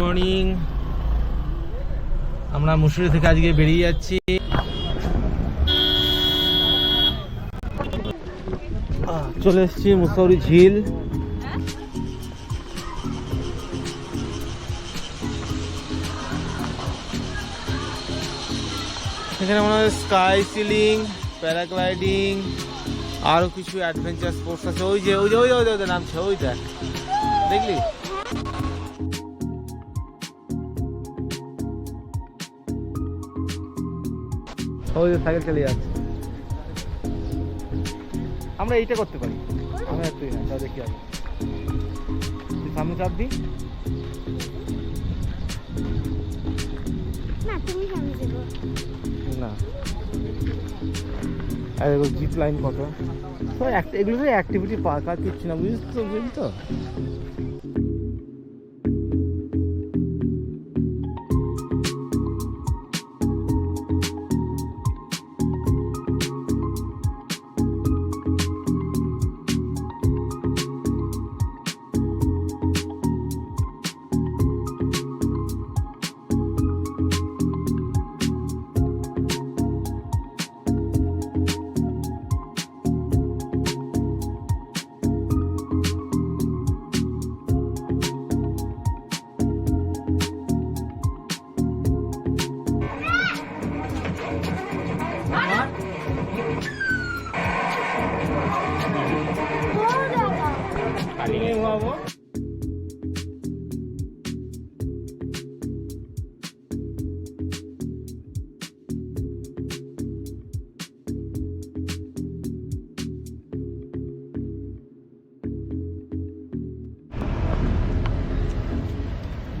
Morning আমরা মুসুরি থেকে আজকে বেরিয়ে যাচ্ছি। চলে এসেছি মুসৌরি ঝিল। এখানে মনে হয় স্কাই সিলিং, প্যারাগ্লাইডিং আরও কিছু অ্যাডভেঞ্চার স্পোর্টস আছে। ওই যে ওই যে ওই যে ওই যে যে নামছে, ওই দেখ। দেখলি? ওই যে সাইকেল চালিয়ে যাচ্ছে। আমরা এইটা করতে পারি। আমরা তুই না চল দেখি তুই সামনে চাপ দি। না, তুমি সামনে না। আর এগুলো জিপ লাইন কত? এগুলো তো অ্যাক্টিভিটি পার্ক আর কিচ্ছু না বুঝিস তো, বুঝলি তো?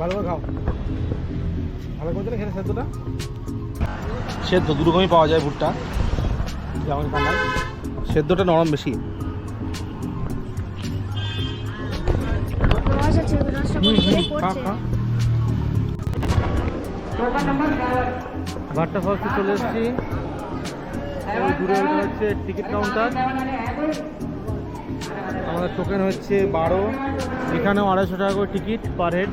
ভালো করে খাও। ভালো করে খেলে সেদ্ধটা? সেদ্ধ দু রকমই পাওয়া যায় ভুট্টা। যেমন বানায় সেদ্ধটা নরম বেশি। ঘাটটা ফলসে চলে এসেছি। দূরে হচ্ছে টিকিট কাউন্টার আমাদের টোকেন হচ্ছে বারো। এখানেও আড়াইশো টাকা করে টিকিট পার হেড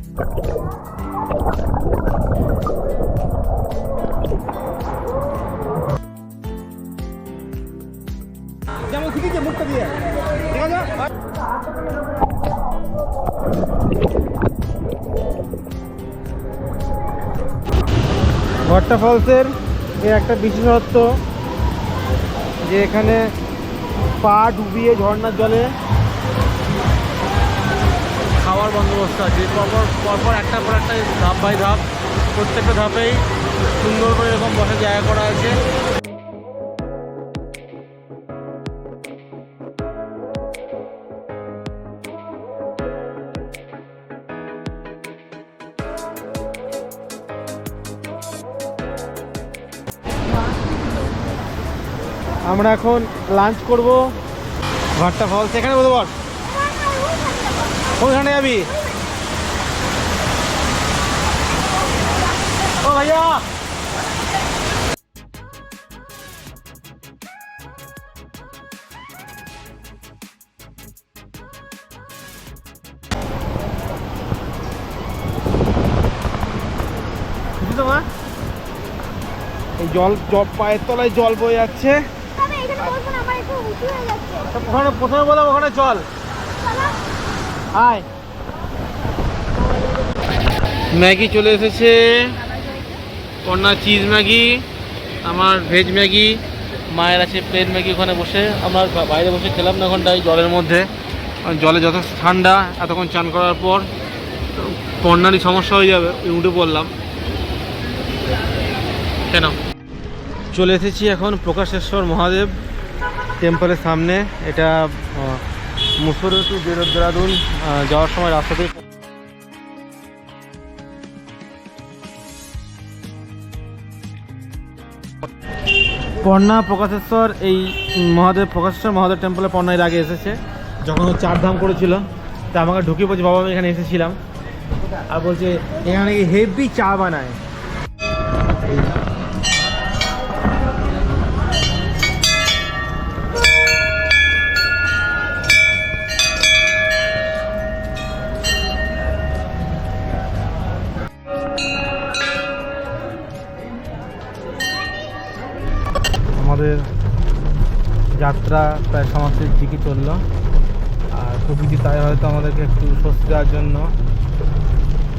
যেমন ভট্টা ফলসের একটা বিশেষত্ব যে এখানে পা ডুবিয়ে ঝর্ণার জলে খাওয়ার বন্দোবস্ত আছে। পরপর পরপর একটা পর একটা ধাপ বাই ধাপ, প্রত্যেকটা ধাপেই সুন্দর করে এরকম বসার জায়গা করা আছে। আমরা এখন লাঞ্চ করব। ঘরটা ফলস এখানে বলব বল কোনখানে যাবি? ও ভাইয়া! জল জল পায়ের তলায় জল বয়ে যাচ্ছে। ওখানে প্রথমে বললাম ওখানে চলো। আয় ম্যাগি চলে এসেছে। কন্যা চিজ ম্যাগি, আমার ভেজ ম্যাগি, মায়ের আছে প্লেন ম্যাগি ওখানে বসে। আমরা বাইরে বসে খেলাম না ওখানটায় জলের মধ্যে। জলে যথেষ্ট ঠান্ডা, এতক্ষণ চান করার পর কর্নারি সমস্যা হয়ে যাবে উঠে পড়লাম। কেন? চলে এসেছি এখন প্রকাশেশ্বর মহাদেব টেম্পলের সামনে। এটা মুসুর টু দেহরাদুন যাওয়ার সময় রাস্তাতে পর্ণা প্রকাশেশ্বর, এই মহাদেব প্রকাশেশ্বর মহাদেব টেম্পলে পর্ণা এর আগে এসেছে। যখন ও চার ধাম করেছিল, তা আমাকে ঢুকে বলছে, বাবা, আমি এখানে এসেছিলাম। আর বলছে, এখানে হেভি চা বানায়? যাত্রা প্রায় সমাপ্তির দিকে চলল। আর প্রকৃতি তাই হয়তো আমাদেরকে একটু স্বস্তি দেওয়ার জন্য।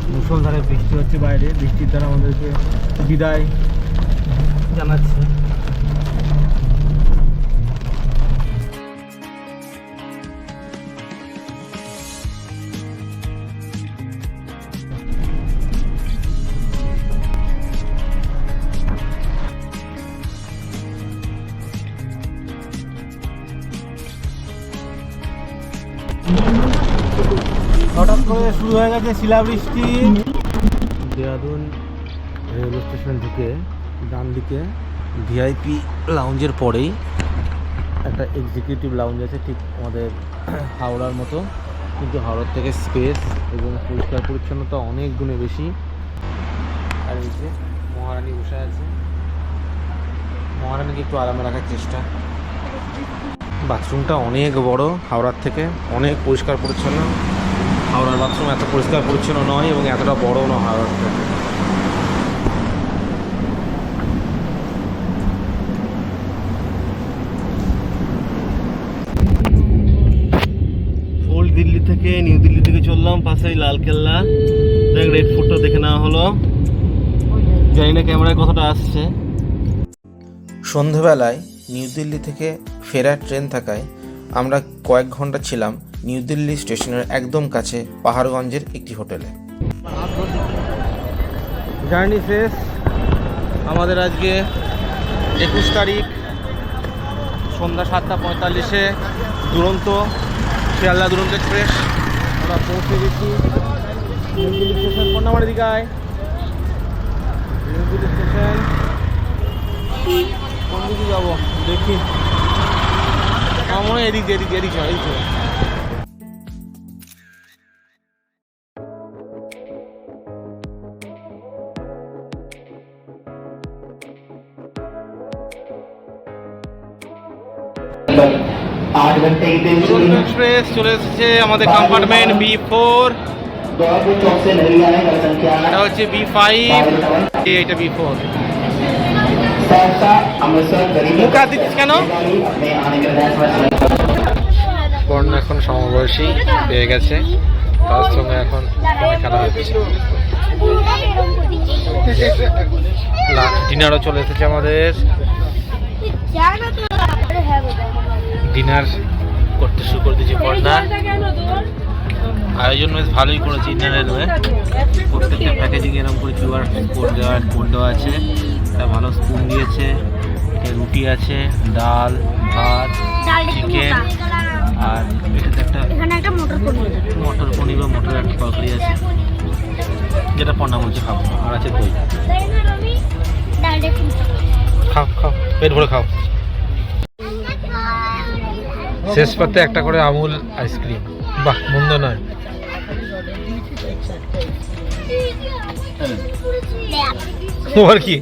মুসলধারে বৃষ্টি হচ্ছে বাইরে। বৃষ্টির দ্বারা আমাদেরকে বিদায় জানাচ্ছে। শুরু হয়ে গেছে শিলাবৃষ্টি। দেহরাদুন রেলওয়ে স্টেশন থেকে ডান দিকে ভিআইপি লাউঞ্জের পরেই একটা এক্সিকিউটিভ লাউঞ্জ আছে, ঠিক আমাদের হাওড়ার মতো। কিন্তু হাওড়ার থেকে স্পেস এবং পরিষ্কার পরিচ্ছন্নতা অনেক গুণে বেশি। আর এই যে মহারানী বসে আছে। মহারানীকে একটু আরামে রাখার চেষ্টা। বাথরুমটা অনেক বড় হাওড়ার থেকে, অনেক পরিষ্কার পরিচ্ছন্ন। হাওড়ার বাথরুম এত পরিষ্কার পরিচ্ছন্ন নয় এবং এতটা বড় নয় হাওড়ার থেকে। ওল্ড দিল্লি থেকে নিউ দিল্লি থেকে চললাম পাশেই লালকেল্লা দেখ রেড ফুটটা দেখে নেওয়া হলো। জানি না ক্যামেরায় কতটা আসছে। সন্ধেবেলায় নিউ দিল্লি থেকে ফেরার ট্রেন থাকায় আমরা কয়েক ঘণ্টা ছিলাম। নিউ দিল্লি স্টেশনের একদম কাছে পাহাড়গঞ্জের একটি হোটেলে। জার্নি শেষ। আমাদের আজকে একুশ তারিখ, সন্ধ্যা সাতটা পঁয়তাল্লিশে, দুরন্ত, শিয়ালদা দুরন্ত এক্সপ্রেস। আমরা পৌঁছে গেছি স্টেশন। New Delhi station. কোন দিকে যাব? দেখি। আমার এদিক এদিক এদিক এদিক চলে এসেছে আমাদের কম্পার্টমেন্ট বি ফোর এটা হচ্ছে বি ফাইভ এটা বি ফোর কেন? বর্ণ এখন সমবয়সী পেয়ে গেছে। তার সঙ্গে এখন খেলা ডিনারও চলে এসেছে আমাদের। ডিনার করতে শুরু করে দিয়েছি বর্ণা আয়োজন বেশ ভালোই করেছি ডিনারের প্রত্যেকটা প্যাকেজিং এরকম করে কিউআর কোড দেওয়া কোড দেওয়া আছে। একটা ভালো স্পুন দিয়েছে রুটি আছে ডাল ভাত চিকেন আর এটাতে একটা মটর পনির। বা মটর একটা তরকারি আছে। যেটা পন্না বলছে খাব আর আছে দই। খাও খাও পেট ভরে খাও। শেষ পাতে একটা করে আমুল আইসক্রিম বাহ মন্দ নয়। তোমার কি?